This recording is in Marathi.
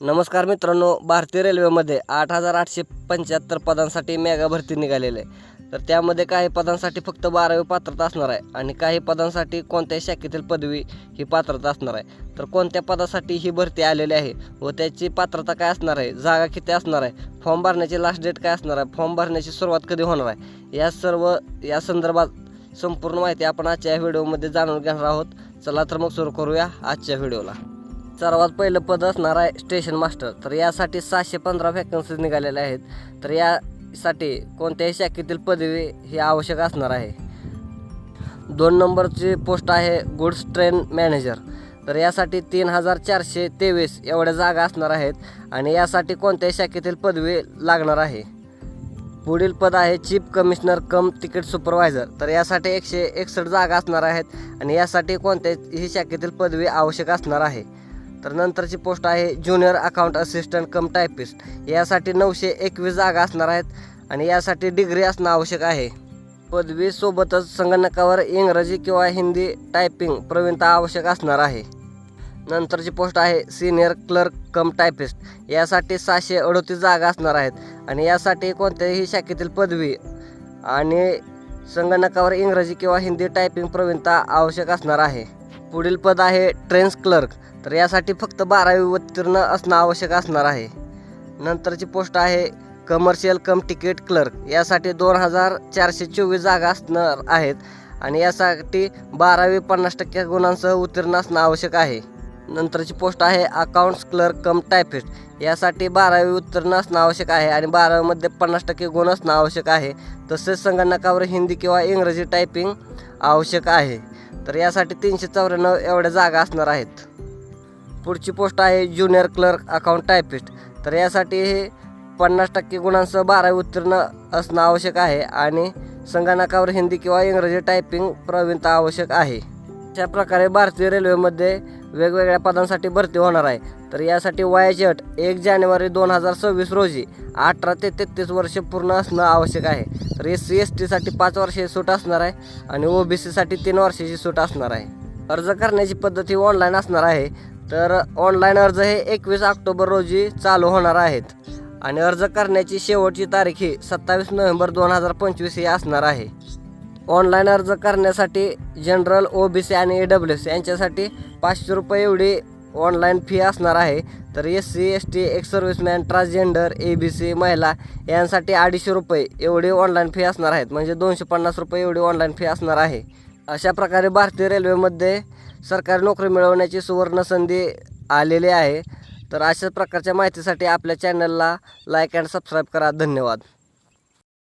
नमस्कार मित्रांनो भारतीय रेल्वेमध्ये आठ हजार आठशे पंच्याहत्तर पदांसाठी मेगा भरती निघालेली आहे. तर त्यामध्ये काही पदांसाठी फक्त बारावी पात्रता असणार आहे आणि काही पदांसाठी कोणत्याही शाखेतील पदवी ही पात्रता असणार आहे. तर कोणत्या पदासाठी ही भरती आलेली आहे व त्याची पात्रता काय असणार आहे जागा किती असणार आहे फॉर्म भरण्याची लास्ट डेट काय असणार आहे फॉर्म भरण्याची सुरुवात कधी होणार आहे या सर्व या संदर्भात संपूर्ण माहिती आपण आजच्या व्हिडिओमध्ये जाणून घेणार आहोत. चला तर मग सुरू करूया आजच्या व्हिडिओला सर्वात पहिलं पद असणार आहे स्टेशन मास्टर तर यासाठी सहाशे पंधरा व्हॅकन्सीज निघालेल्या आहेत. तर यासाठी कोणत्याही शाखेतील पदवी ही आवश्यक असणार आहे. दोन नंबरची पोस्ट आहे गुड्स ट्रेन मॅनेजर तर यासाठी तीन हजार चारशे तेवीस एवढ्या जागा असणार आहेत आणि यासाठी कोणत्याही शाखेतील पदवी लागणार आहे. पुढील पद आहे chief commissioner cum ticket supervisor तर यासाठी एकशे एकसष्ट जागा असणार आहेत आणि यासाठी कोणत्याही शाखेतील पदवी आवश्यक असणार आहे. तर नंतरची पोस्ट आहे junior account assistant cum typist. यासाठी नऊशे एकवीस जागा असणार आहेत आणि यासाठी डिग्री असणं आवश्यक आहे. पदवीसोबतच संगणकावर इंग्रजी किंवा हिंदी टायपिंग प्रवीणता आवश्यक असणार आहे. नंतरची पोस्ट आहे सिनियर क्लर्क कम टायपिस्ट. यासाठी सहाशे अडोतीस जागा असणार आहेत आणि यासाठी कोणत्याही शाखेतील पदवी आणि संगणकावर इंग्रजी किंवा हिंदी टायपिंग प्रवीणता आवश्यक असणार आहे. पुढील पद आहे ट्रेन्स क्लर्क. तर यासाठी फक्त बारावी उत्तीर्ण असणं आवश्यक असणार आहे. नंतरची पोस्ट आहे कमर्शियल कम तिकीट क्लर्क यासाठी दोन हजार चारशे चोवीस जागा असणार आहेत आणि यासाठी बारावी पन्नास टक्के गुणांसह उत्तीर्ण असणं आवश्यक आहे. नंतरची पोस्ट आहे अकाउंट्स क्लर्क कम टायपिस्ट यासाठी बारावी उत्तीर्ण असणं आवश्यक आहे आणि बारावीमध्ये पन्नास टक्के गुण असणं आवश्यक आहे. तसेच संगणकावर हिंदी किंवा इंग्रजी टायपिंग आवश्यक आहे. तर यासाठी तीनशे चौऱ्याण्णव एवढ्या जागा असणार आहेत. पुढची पोस्ट आहे ज्युनियर क्लर्क अकाउंट टायपिस्ट तर यासाठी हे पन्नास टक्के गुणांसह बारावी उत्तीर्ण असणं आवश्यक आहे आणि संगणकावर हिंदी किंवा इंग्रजी टायपिंग प्रवीणता आवश्यक आहे. अशा प्रकारे भारतीय रेल्वेमध्ये वेगवेगळ्या पदांसाठी भरती होणार आहे. तर यासाठी वयाची अट एक जानेवारी दोन हजार सव्वीस रोजी अठरा ते तेहतीस वर्षे पूर्ण असणं आवश्यक आहे. तर एस सी एस टीसाठी पाच वर्षाची सूट असणार आहे आणि ओ बी सीसाठी तीन वर्षाची सूट असणार आहे. अर्ज करण्याची पद्धत ही ऑनलाईन असणार आहे. तर ऑनलाईन अर्ज हे एकवीस ऑक्टोबर रोजी चालू होणार आहेत. आणि अर्ज करण्याची शेवटची तारीख ही सत्तावीस नोव्हेंबर दोन हजार पंचवीस ही असणार आहे. ऑनलाईन अर्ज करण्यासाठी जनरल ओ बी सी आणि ए डब्ल्यू सी यांच्यासाठी पाचशे रुपये एवढी ऑनलाईन फी असणार आहे. तर S C S T ex serviceman transgender A B C महिला यांसाठी अडीचशे रुपये एवढी ऑनलाईन फी असणार आहेत. म्हणजे दोनशे पन्नास रुपये एवढी ऑनलाईन फी असणार आहे. अशा प्रकारे भारतीय रेल्वेमध्ये सरकारी नोकरी मिळवण्याची सुवर्ण संधी आलेली आहे. तर अशा प्रकारच्या माहितीसाठी आपल्या चॅनलला लाईक अँड सबस्क्राईब करा. धन्यवाद.